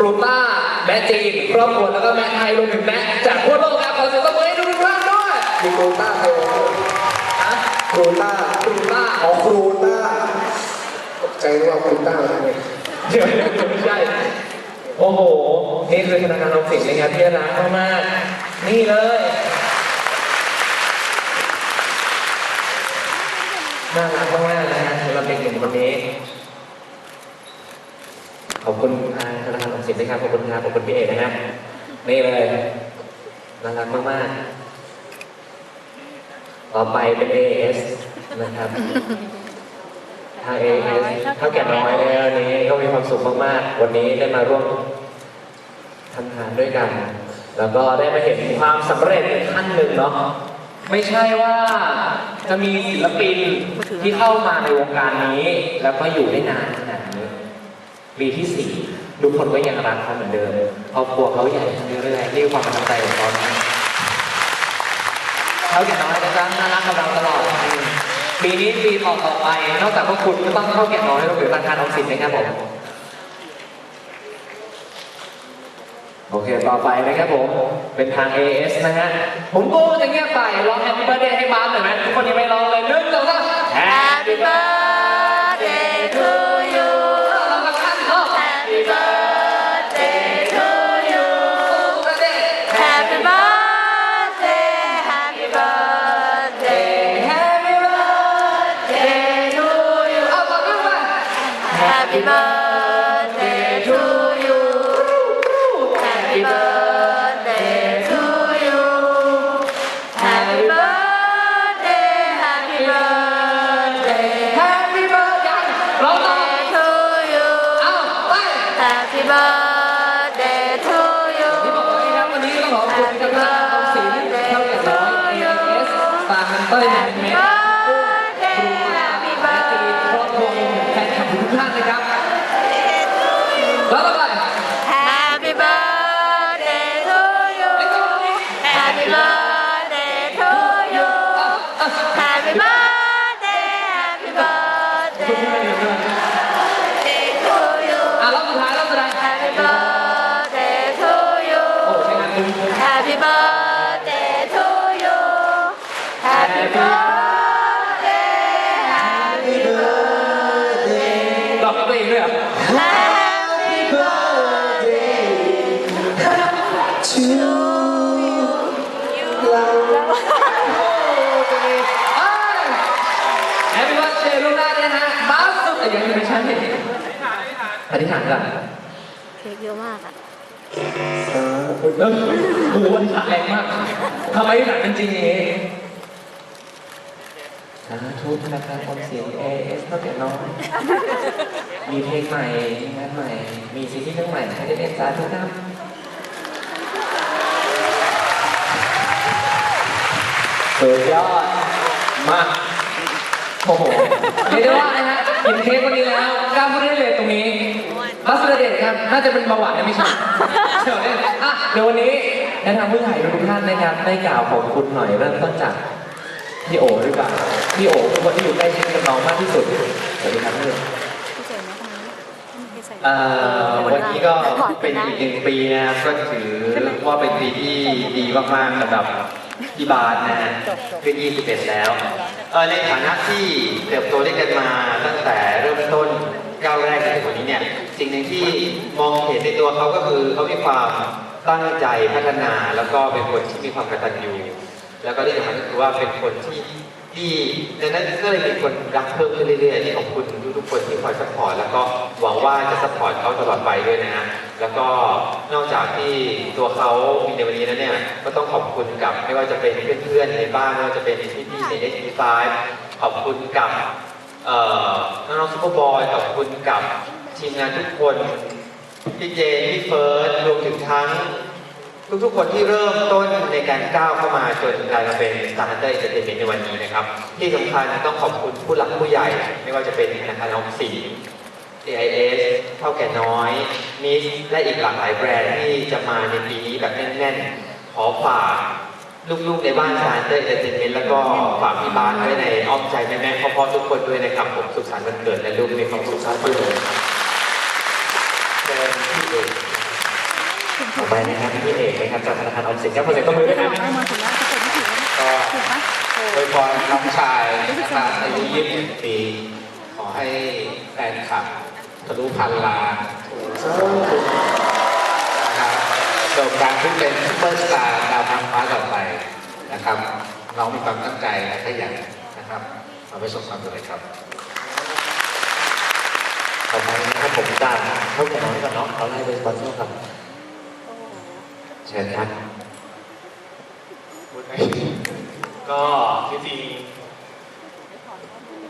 ปรูต้าแม่จีนครอบครัวแล้วก็แม่ไทยรวมถึงแม่จากทั่วโลกครับขอเสียงตบมือให้ทุกท่านด้วยมีครูต้าใครวะฮะครูต้าปรูต้าอ๋อครูต้าตกใจว่าครูต้าอะไรเนี่ยเดี๋ยวเดี๋ยวไม่ใช่โอ้โห นี่คือธนาคารออมสินนะครับที่รักมากๆนี่เลยน่ารักมากๆนะฮะสำหรับเด็กหนุ่มคนนี้ ขอบคุณทางธนาคารออม สินนะครับขอบคุณครับขอบคุณพี่เอกนะฮะนี่เลยน่ารักมากๆ ต่อไปเป็น AS นะครับทาง AS เท่าแก่น้อยในวันนี้ก็มีความสุขมากๆ วันนี้ได้มาร่วมทำงานด้วยกัน แล้วก็ได้มาเห็นความสำเร็จขั้นหนึ่งเนาะไม่ใช่ว่าจะมีศิลปินที่เข้ามาในวงการนี้ แล้วก็อยู่ได้นานขนาดนี้ปีที่สี่ ทุกคนก็ยังรักเขาเหมือนเดิมครอบครัวเขาใหญ่ขึ้นเรื่อยๆนี่คือความประทับใจของเขานะเขาอย่างน้อยนะจ๊ะน่ารักกับเราตลอดปีนี้ปีต่อต่อๆไป นอกจากพวกคุณก็ต้องเข้าแก่น้อยรวมถึงธนาคารออมสินนะครับผมโอเค ต่อไปนะครับผม เป็นทาง AS นะฮะ ผมก็จะเงียบไปร้อง Happy Birthday ให้บาสหน่อยไหมทุกคนยังไม่ร้องเลยหนึ่งสองสาม Happy birthday Happy birthday to you ที่บอกไว้ครับวันนี้ต้องขอบคุณกับทางออมสินเท่าแก่น้อย AS ปาฮันเต้ยแมนเมดครูอาและตีครอบครัวแฟนคลับทุกท่านนะครับแล้วต่อไป Happy birthday to you ไม่ต้องนี้ Happy birthday to you Happy birthday Happy คุณพี่ไม่ birthday Happy birthday to you Happy birthday Happy birthday ตอบกับตัวเองด้วยเหรอ Happy birthday to you แฮปปี้วันเดย์ลูกหน้าเนี่ยนะฮะบ้าสุดแต่ยังไม่ใช่อธิษฐานก่อน เค้กเยอะมากอะ เออโอ้โหอธิษฐานแรงมากทำไมอธิษฐานเป็นจริงองสาธุธนาคารออมสินเอเอสเท่าแก่น้อยมีเพลงใหม่ มีงานใหม่ มีซีรีส์เรื่องใหม่ให้ได้เล่นสาธุครับสุดยอดมากโอ้โหเรียกได้ว่านะฮะเห็นเค้กวันนี้แล้วกล้าพูดได้เลยตรงนี้ บัสเดเดตครับ น่าจะเป็นเบาหวานนะไม่ใช่เดี๋ยวเนี่ยอะเดี๋ยววันนี้ในทางผู้ใหญ่ทุกท่านนะครับได้กล่าวขอบคุณหน่อยเริ่มต้นจากพี่โอดีกว่าพี่โอคือคนที่อยู่ใกล้ชิดกับน้องมากที่สุดสวัสดีครับพี่พี่เจ๋งนะคนนี้ไม่ใส่ เอ่อวันนี้ก็เป็นอีกหนึ่งปีนะครับก็ถือว่าเป็นปีที่ดีมากๆสำหรับพี่บาสนะฮะขึ้น21 แล้วเอ่อในฐานะที่เติบโตด้วยกันมาตั้งแต่เริ่มต้นก้าวแรกจนถึงวันนี้เนี่ย สิ่งหนึ่งที่มองเห็นในตัวเขาก็คือเขามีความตั้งใจพัฒนาแล้วก็เป็นคนที่มีความกตัญญูแล้วก็ที่สำคัญก็คือว่าเป็นคนที่ที่ดังนั้นก็เลยมีคนรักเพิ่มขึ้นเรื่อยๆที่ขอบคุณทุกๆคนที่คอยซัพพอร์ตแล้วก็หวังว่าจะซัพพอร์ตเขาตลอดไปด้วยนะฮะแล้วก็นอกจากที่ตัวเขามีในวันนี้แล้วเนี่ยก็ต้องขอบคุณกับไม่ว่าจะเป็นเพื่อนๆในบ้านไม่ว่าจะเป็นพี่ๆใน s อ s ขอบคุณกับเอ่อน้องๆซุปเปอร์บอยขอบคุณกับ ทีมงานทุกคนพี่เจนพี่เฟิร์สรวมถึงทั้ง ทุกๆคนที่เริ่มต้นในการก้าวเข้ามาจนกลายมาเป็นสตาร์เตอร์เอเตอร์เมนในวันนี้นะครับ ที่สำคัญต้องขอบคุณผู้หลักผู้ใหญ่ ไม่ว่าจะเป็นธนาคารออมสิน AIS เท่าแก่น้อยมิสและอีกหลากหลายแบรนด์ที่จะมาในปีนี้แบบแน่นๆ ขอฝากลูกๆในบ้านสตาร์เตอร์เอเตอร์เทนเมนต์แล้วก็ฝากพี่บ้านไว้ในอ้อมใจแม่ๆพ่อๆทุกคนด้วยนะครับ ผมสุขสันต์วันเกิดและลูกมีความสุขมากๆเลย ต่อไปนะครับพี่เอกนะครับจากธนาคารออมสินครับขอเสียงตบมือด้วยนะเอามาถึงแล้วสะกดไม่ถึงก็ถูกปะโดยพรน้องชายนะครับอายุ21ปี ขอให้แฟนคลับทะลุพันล้านนะครับโด่งดังขึ้นเป็นซุปเปอร์สตาร์ดาวนางฟ้าต่อไปนะครับ น้องมีความตั้งใจและขยันนะครับเอาไปสบความสำเร็จครับ ต่อไปนะครับผมจากเท่าแก่น้อยก่อนเนาะเขาไล่เป็นสปอนเซอร์ครับเชิญครับพูดได้ก็จริง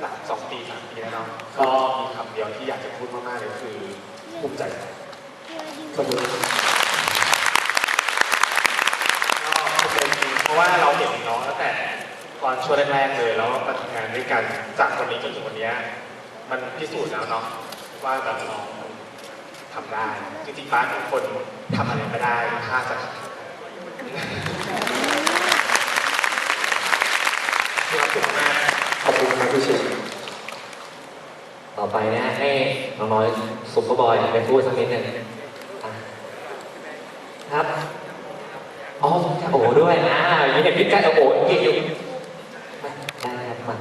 หลังสองปีสามปีแล้วเนาะก็มีคำเดียวที่อยากจะพูดมากๆเลยคือภูมิใจก็ภูมิใจจริงเพราะว่าเราเห็นน้องตั้งแต่ตอนช่วงแรกๆเลยแล้วมาทำงานด้วยกันจากวันนี้จนถึงวันนี้มันพิสูจน์แล้วเนาะ ว่าแบบน้องทำได้จริงๆป้าเป็นคนทำอะไรก็ได้ถ้าจะมีความสุขมากขอบคุณครับพี่ชินต่อไปนะให้น้องน้อยซุปเปอร์บอยไปพูดสักนิดหนึ่งครับ อ๋อโอ้โหด้วยนะอย่างนี้เห็นพี่กันโอ้โหเก่งอยู่ได้ครับมา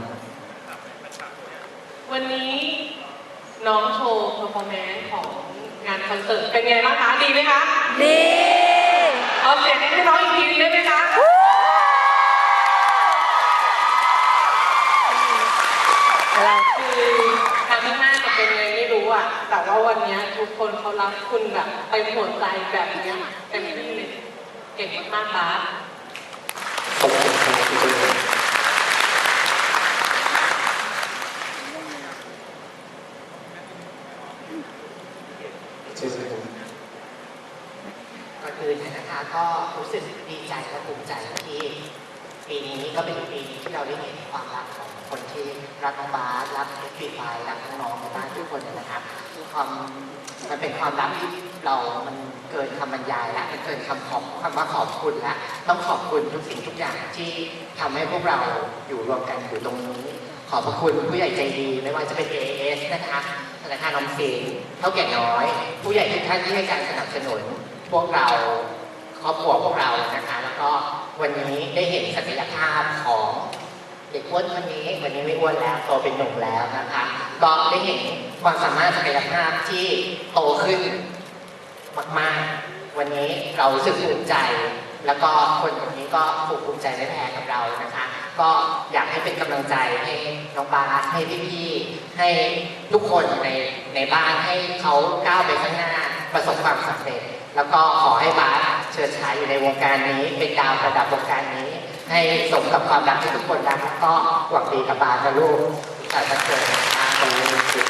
วันนี้น้องโชว์เพอร์ฟอร์ แมนซ์ของงานคอนเสิร์ตเป็นไงบ้างคะ ดีไหมคะดีเอาเสียงให้น้องอีกทีได้ไหมคะอะไรคือทางข้างหน้าจะเป็นไงไม่รู้อะ แต่ว่าวันนี้ทุกคนเขารักคุณแบบไปหัวใจแบบเนี้ยเต็มที่เลยเก่งมากๆบาสขอบคุณครับพี่ชิน ชิน ก่อนอื่นนะคะก็รู้ สึกดีใจและภูมิใจที่ปีนี้ก็เป็นปีที่เราได้เห็นความรักของคนที่รักน้องบาสรักฟรีไฟรักน้องในบ้านทุกคนนะครับความมันเป็นความรักที่เรามันเกินคำบรรยายแล้วมันเกินคำขอบคำว่าขอบคุณแล้วต้องขอบคุณทุกสิ่งทุกอย่างที่ทำให้พวกเราอยู่รวมกันอยู่ตรงนี้ขอบพระคุณผู้ใหญ่ใจดีไม่ว่าจะเป็น AAS นะคะธนาคารออมสินเท่าแก่น้อย ผู้ใหญ่ทุกท่านที่ให้การสนับสนุน พวกเรา ครอบครัวพวกเรานะคะ แล้วก็วันนี้ได้เห็นศักยภาพของเด็กอ้วนคนนี้วันนี้ไม่อ้วนแล้วโตเป็นหนุ่มแล้วนะคะก็ได้เห็นความสามารถศักยภาพที่โตขึ้นมากๆ วันนี้เรารู้สึกภูมิใจ แล้วก็คนคนนี้ก็ผูกภูมิใจไม่แพ้กับเรานะคะ ก็อยากให้เป็นกำลังใจให้น้องบาสให้พี่ๆให้ทุกคนในในบ้านให้เขาก้าวไปข้างหน้าประสบความสำเร็จ แล้วก็ขอให้บาส เชิดฉายอยู่ในวงการนี้ เป็นดาวประดับวงการนี้ ให้สมกับความรักที่ทุกคนรักแล้วก็หวังดีกับบาสนะลูกแต่จะเกิดมาตรงนี้พี่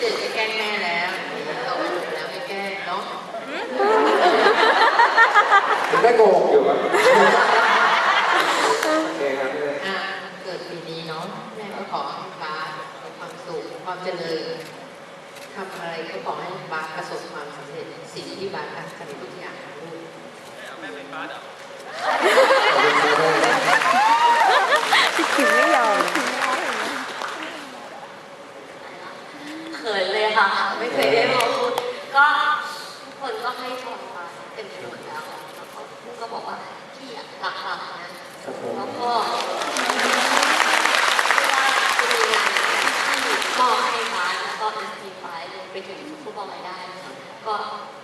เด็กจะแกล้งแม่แล้วเราไม่ถูกแล้วไม่แกล้งเนาะ ผมได้โกหกอยู่ครับโอเคครับ อะเกิดปีนี้เนาะแม่ก็ขอให้บาสมีความสุขความเจริญทำอะไรก็ ขอให้บาสประสบความสำเร็จสิ่งที่บาสตั้งใจทุกอย่างลูก พี่ขิมไม่ยอม เขินเลยค่ะ ไม่เคยได้มาพูดก็ทุกคนก็ให้พรมาเต็มไปหมดแล้วแล้วก็พูดก็บอกว่าพี่อะรักเรานะแล้วก็ไม่ว่าจะมีงานที่มอบให้ฟ้าแล้วก็เป็นทีฟ้าเลยไปถึงฟุตบอลได้นะคะก็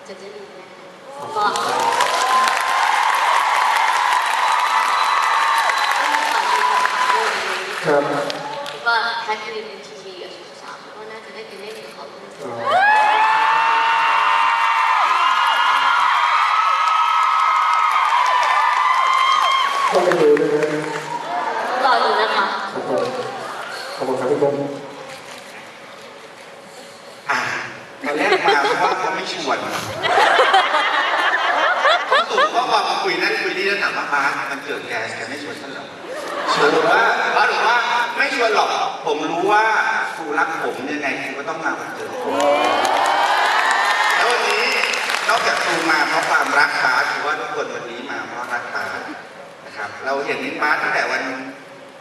จะจะดีแน่ก็ก็ขอดีนะ คะด้วยครับคิดว่าแคทเรียนทีวีกับสามก็น่าจะได้ไปเล่นกับเขาด้วยอ๋อต้องไปดูด้วยนะรอดูนะคะครับผมขอบคุณครับพี่บง อะตอนแรกมาเพราะว่าเขาไม่ชวน เขาส่งข้อความมาคุยนั่นคุยนี่แล้วถามว่าบ้านมันเกิดแกสแกไม่ชวนฉันเหรอชวนว่าบ้านบอกว่าไม่ชวนหรอก ผมรู้ว่าครูรักผมยังไงครูก็ต้องมาวันเกิดผมแล้ววันนี้นอกจากครูมาเพราะความรักบาสถือว่าทุกคนวันนี้มาเพราะรักบาสเราเห็นมาตั้งแต่วัน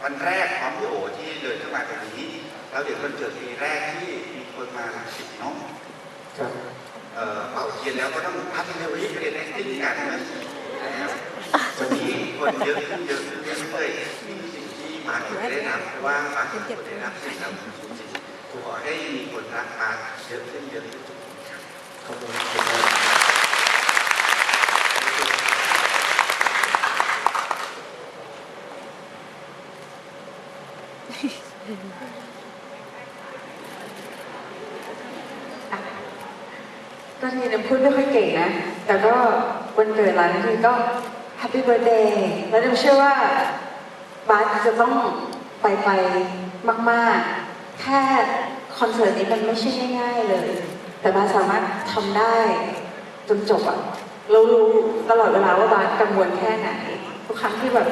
วันแรกพร้อมพี่โอที่เดินเข้ามาตรงนี้เราเห็นวันเกิดปีแรกที่มีคนมาหลักสิบเนาะครับเอ่อเป่าเทียนแล้วก็ต้องพัฒนาวิธีเรียน acting กันนะ นะครับวันนี้คนเยอะขึ้นเยอะขึ้นเรื่อยมีสิ่งที่มาร์คได้รับเพราะว่ามาร์คได้รับสิ่งเราสิ่งขอให้มีคนรักมาเยอะขึ้นเยอะขึ้นขอบคุณครับ ก็ทีนึงพูดไม่ค่อยเก่งนะ แต่ก็วันเกิดหลานทีก็แฮปปี้เบิร์ดเดย์แล้วดิมเชื่อว่าบาสจะต้องไปไปมากๆ แค่คอนเสิร์ตนี้มันไม่ใช่ง่ายๆเลย แต่บาสสามารถทำได้จนจบอะเรารู้ตลอดเวลาว่าบาสกังวลแค่ไหน ทุกครั้งที่แบบ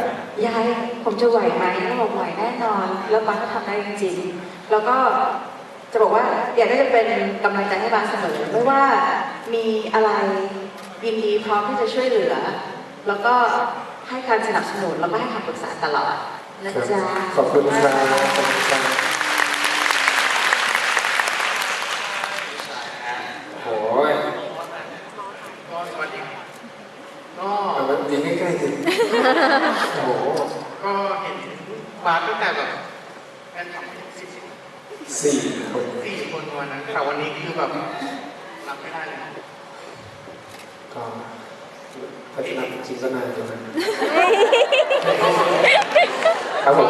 ยายผมจะไหวไหมก็บอกไหวแน่นอน แล้วบาสก็ทำได้จริงๆ แล้วก็ จะบอกว่าอยากก็จะเป็นกำลังใจให้บาสเสมอไม่ว่ามีอะไรยินดีพร้อมที่จะช่วยเหลือ แล้วก็ให้การสนับสนุนแล้วก็ให้คำปรึกษาตลอดนะจ๊ะขอบคุณครับขอบคุณครับโอ้ย ก็สวัสดีครับก็ เอาแบบยิงใกล้ๆสิโอ้โห ก็เห็นบาสตั้งแต่แบบแฟนคลับสิบ สี่คน สี่คน วันนั้นแต่วันนี้คือแบบรับไม่ได้เลยก็พัฒนาจริงก็นานอยู่นะครับผม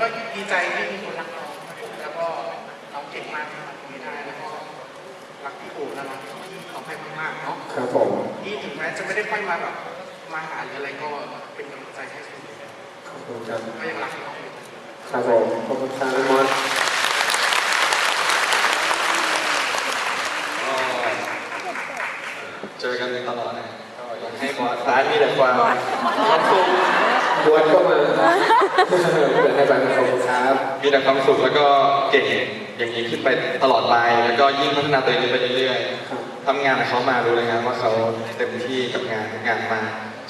ก็ดีใจที่มีคนรักน้องแล้วก็น้องเก่งมากที่ทำตรงนี้ได้แล้วก็รักพี่ปู่และรักที่เขาให้มากๆเนาะครับผมที่ถึงแม้จะไม่ได้ค่อยมาแบบมาหาหรืออะไรก็เป็นกำลังใจให้เสมอขอบคุณครับก็ยังรักน้องอยู่ ครับผมขอบคุณครับพี่มอส จอกันตลอดนะก็อยากให้บอสร้านมีแต่ความความสุขบวชก็มาเพื่อนให้บังขอบคุณครับ มีแต่ความสุขแล้วก็เก่งอย่างนี้ขึ้นไปตลอดไปแล้วก็ยิ่งพัฒนาตัวเองไปเรื่อยครับๆทำงานกับเขามารู้เลยนะว่าเขาเต็มที่กับงานทุกงานมา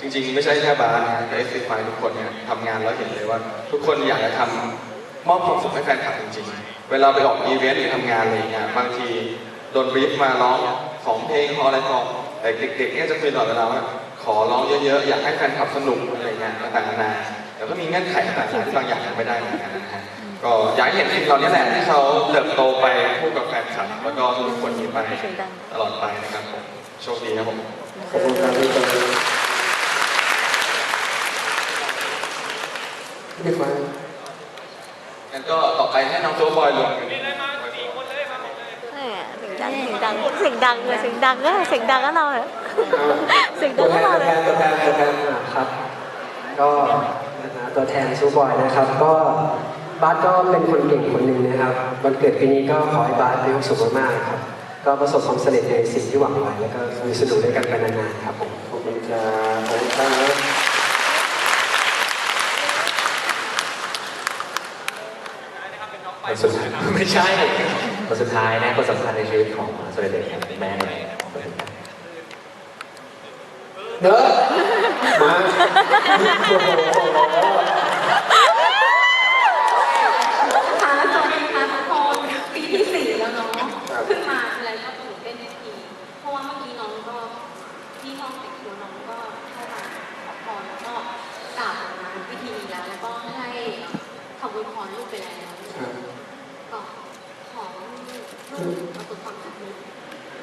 จริง ๆ ไม่ใช่แค่บาร์นะแต่เอสซีไฟทุกคนเนี่ยทำงานแล้วเห็นเลยว่า ทุกคนอยากจะทำมอบความสุขให้แฟนคลับจริงๆ เวลาไปออกอีเวนต์หรือทำงานอะไรอย่างเงี้ยบางทีโดนบรีฟมาร้องของเพลงขออะไรพอ แต่เด็กๆเนี่ยจะคุยตลอดเวลาว่าขอร้องเยอะๆ อยากให้แฟนคลับสนุกอะไรอย่างเงี้ยต่างๆนานาแต่ก็มีเงื่อนไขต่างๆที่บางอย่างยังไม่ได้เหมือนกันนะฮะก็อยากให้เห็นสิ่งเหล่านี้แหละที่เขาเติบโตไปคู่กับแฟนคลับแล้วก็ทุกคนนี้ไปตลอดไปนะครับผมโชคดีครับผมขอบคุณครับพี่เตยพี่ฟังงั้นก็ต่อไปให้น้องโจ๊กบอยลงแหมเสียง ดังเสียงดังเสียงดังเลยเสียงดังก็เสียงดังก็เราอะเสียงดังก็เราตัวเลแทยนตัวแทนตัวแทนอะครับ ก็ตัวแทนซูบอยนะครับ ก็บาสก็เป็นคนเก่งคนหนึ่งนะครับวันเกิดปีนี้ก็ขอให้บาสมีความสุขมากๆครับ ก็ประสบความสำเร็จในสิ่งที่หวังไว้แล้วก็มีสนุกด้วยกันไปนานๆครับผมขอบคุณครับขอบคุณครับสุดท้ายไม่ใช่ คนสุดท้ายนะคนสำคัญในชีวิตของโซเลเดตครับแม่เลยเนอะมาโอ้โหค่ะสวัสดีค่ะทุกคนปีที่สี่แล้วเนาะขึ้นมาแล้วก็ตื่นเต้นทุกทีเพราะว่าเมื่อกี้น้องก็ที่ห้องแต่งตัวน้องก็เข้ามาขอพรแล้วก็กราบมาพิธีนี้แล้วแล้วก็ให้ขอบคุณพรลูกไปแล้ว ครับ ก็ขอลูกประสบ ความสำเร็จ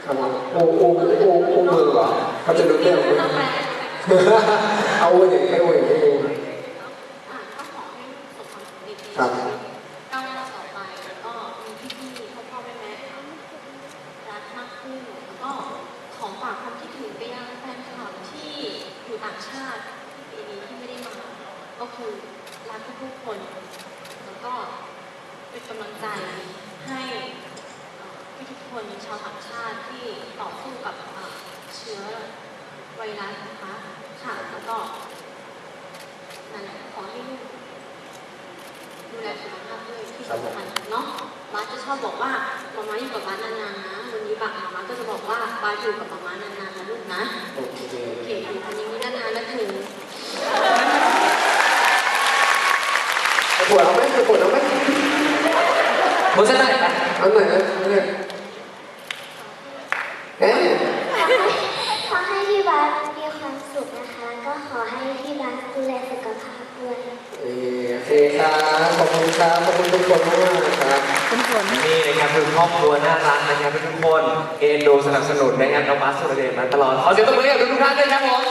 ครับผมโอ้โอโอ้โอ้มือเหรอเขาจะรู้เรื่องไหมต้องแปลเอาอย่างให้โอ้อย่างให้อ้อะก็ขอให้ควาเลยครับตก้าวหน้าต่อไปแล้วก็มีพี่ๆพ่อพ่อแม่แม่รักมากขึ้นแล้วก็ขอฝากความคิดถึงไปยังแฟนคลับที่อยู่ต่างชาติปีนี้ที่ไม่ได้มา ก็คือรักทุกๆคน แล้วก็เป็นกำลังใจให้ ทุกๆคนชาวต่างชาติที่ต่อสู้กับเอ่อเชื้อไวรัสนะคะค่ะแล้วก็นั่นแหละขอให้ลูกดูแลสุขภาพด้วยที่สำคัญเนาะบาสจะชอบบอกว่ามาม่าอยู่กับบาสนานๆนะวันนี้บาสมาม่าก็จะบอกว่าบาสอยู่กับมาม่านานๆนะลูกนะโอเคโอเคอยู่กันอย่างนี้นานๆแล้วถึงวดเอาไหมปวดเอาไหมบนเส้นไหนไปเอาหน่อยนะเอาหน่อย เอ๊ะขอให้พี่บาสมีความสุขนะคะ ก็ขอให้พี่บาสดูแลสุขภาพด้วยเออโอเคครับขอบคุณครับขอบคุณทุกคนมากๆนะครับนี่นะครับคือครอบครัวน่ารักนะครับทุกคนเอ็นดูสนับสนุนนะครับน้องบาสสุรเดชมาตลอดขอเสียงตบมือให้กับทุกท่านด้วยครับผม